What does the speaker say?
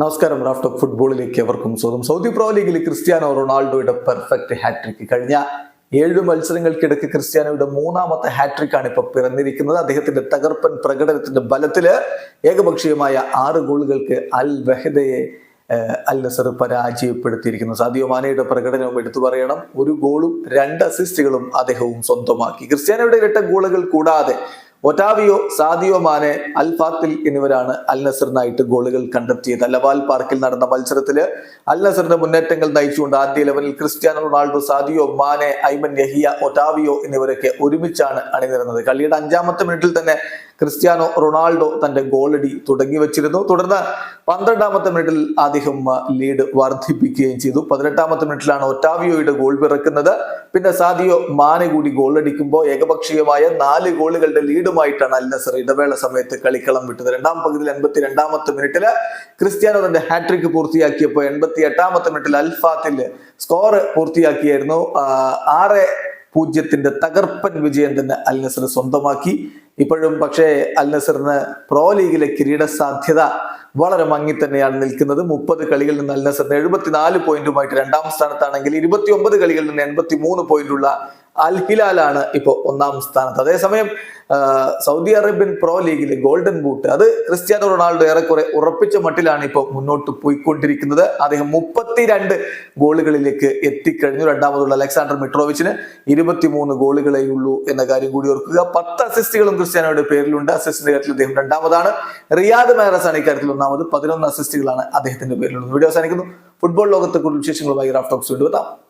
നമസ്കാരം raft of ഫുട്ബോളിലേക്ക് എവർക്കും സ്വാഗതം. സൗദി പ്രോ ലീഗിൽ ക്രിസ്ത്യാനോ റൊണാൾഡോയുടെ പെർഫെക്റ്റ് ഹാട്രിക് കഴിഞ്ഞ ഏഴ് മത്സരങ്ങൾക്കിടയ്ക്ക് ക്രിസ്ത്യാനോയുടെ മൂന്നാമത്തെ ഹാട്രിക് ആണ് ഇപ്പൊ പിറന്നിരിക്കുന്നത്. അദ്ദേഹത്തിന്റെ തകർപ്പൻ പ്രകടനത്തിന്റെ ബലത്തിൽ ഏകപക്ഷീയമായ ആറ് ഗോളുകൾക്ക് അൽ വെഹദയെ അൽ നസർ പരാജയപ്പെടുത്തിയിരിക്കുന്നു. സാദിയോ മാനയുടെ പ്രകടനവും എടുത്തു പറയണം. ഒരു ഗോളും രണ്ട് അസിസ്റ്റുകളും അദ്ദേഹവും സ്വന്തമാക്കി. ക്രിസ്ത്യാനോയുടെ ഇരട്ട ഗോളുകൾ കൂടാതെ ഒറ്റാവിയോ സാദിയോ മാനെ അൽ ഫാത്തിൽ എന്നിവരാണ് അൽ നസറിനായിട്ട് ഗോളുകൾ കണ്ടെത്തിയത് അലവാൽ പാർക്കിൽ നടന്ന മത്സരത്തിൽ അൽ നസറിന്റെ മുന്നേറ്റങ്ങൾ നയിച്ചുകൊണ്ട് ആദ്യ ലെവലിൽ Cristiano Ronaldo Sadio Mane Ayman Yahya Otavio എന്നിവരൊക്കെ ഒരുമിച്ചാണ് അണിനിരുന്നത്. കളിയുടെ അഞ്ചാമത്തെ മിനിറ്റിൽ തന്നെ ക്രിസ്ത്യാനോ റൊണാൾഡോ തന്റെ ഗോളടി തുടങ്ങി വെച്ചിരുന്നു. തുടർന്ന് പന്ത്രണ്ടാമത്തെ മിനിറ്റിൽ അദ്ദേഹം ലീഡ് വർദ്ധിപ്പിക്കുകയും ചെയ്തു. പതിനെട്ടാമത്തെ മിനിറ്റിലാണ് ഒറ്റാവിയോയുടെ ഗോൾ പിറക്കുന്നത്. പിന്നെ സാദിയോ മാനെ കൂടി ഗോളടിക്കുമ്പോൾ ഏകപക്ഷീയമായ നാല് ഗോളുകളുടെ ലീഡുമായിട്ടാണ് അൽ നസർ ഇടവേള സമയത്ത് കളിക്കളം വിട്ടത്. രണ്ടാം പകുതിയിൽ എൺപത്തി രണ്ടാമത്തെ മിനിറ്റിൽ ക്രിസ്ത്യാനോ തന്റെ ഹാട്രിക് പൂർത്തിയാക്കിയപ്പോൾ എൺപത്തി എട്ടാമത്തെ മിനിറ്റിൽ അൽഫാത്തിൽ സ്കോർ പൂർത്തിയാക്കിയായിരുന്നു. ആറ് പൂജ്യത്തിന്റെ തകർപ്പൻ വിജയം തന്നെ അൽ നസർ സ്വന്തമാക്കി. ഇപ്പോഴും പക്ഷേ അൽ നസറിന് പ്രോ ലീഗിലെ കിരീട സാധ്യത വളരെ മങ്ങി തന്നെയാണ് നിൽക്കുന്നത്. മുപ്പത് കളികളിൽ നിന്ന് അൽ നസറിന് എഴുപത്തിനാല് പോയിന്റുമായിട്ട് രണ്ടാം സ്ഥാനത്താണെങ്കിൽ ഇരുപത്തി ഒമ്പത് കളികളിൽ നിന്ന് എൺപത്തി മൂന്ന് പോയിന്റുള്ള അൽ ഹിലാലാണ് ഇപ്പോൾ ഒന്നാം സ്ഥാനത്ത്. അതേസമയം സൗദി അറേബ്യൻ പ്രോ ലീഗിലെ ഗോൾഡൻ ബൂട്ട് അത് ക്രിസ്ത്യാനോ റൊണാൾഡോ ഏറെക്കുറെ ഉറപ്പിച്ച മട്ടിലാണ് ഇപ്പോൾ മുന്നോട്ട് പോയിക്കൊണ്ടിരിക്കുന്നത്. അദ്ദേഹം മുപ്പത്തിരണ്ട് ഗോളുകളിലേക്ക് എത്തിക്കഴിഞ്ഞു. രണ്ടാമതുള്ള അലക്സാണ്ടർ മിട്രോവിച്ചിന് ഇരുപത്തിമൂന്ന് ഗോളുകളേ ഉള്ളൂ എന്ന കാര്യം കൂടി ഓർക്കുക. പത്ത് അസിസ്റ്റുകളും ക്രിസ്ത്യാനോയുടെ പേരിലുണ്ട്. അസിസ്റ്റിന്റെ കാര്യത്തിൽ അദ്ദേഹം രണ്ടാമതാണ്. റിയാദ് മാരസാണ് ഇക്കാര്യത്തിൽ ഒന്നാമത് പതിനൊന്ന് അസിസ്റ്റുകളാണ് അദ്ദേഹത്തിന്റെ പേരിലുള്ളത്. വീഡിയോ അവസാനിക്കുന്നു. ഫുട്ബോൾ ലോകത്തെ കൂടുതൽ വിശേഷങ്ങളുമായി ടോക്സ് വീണ്ടും എത്താം.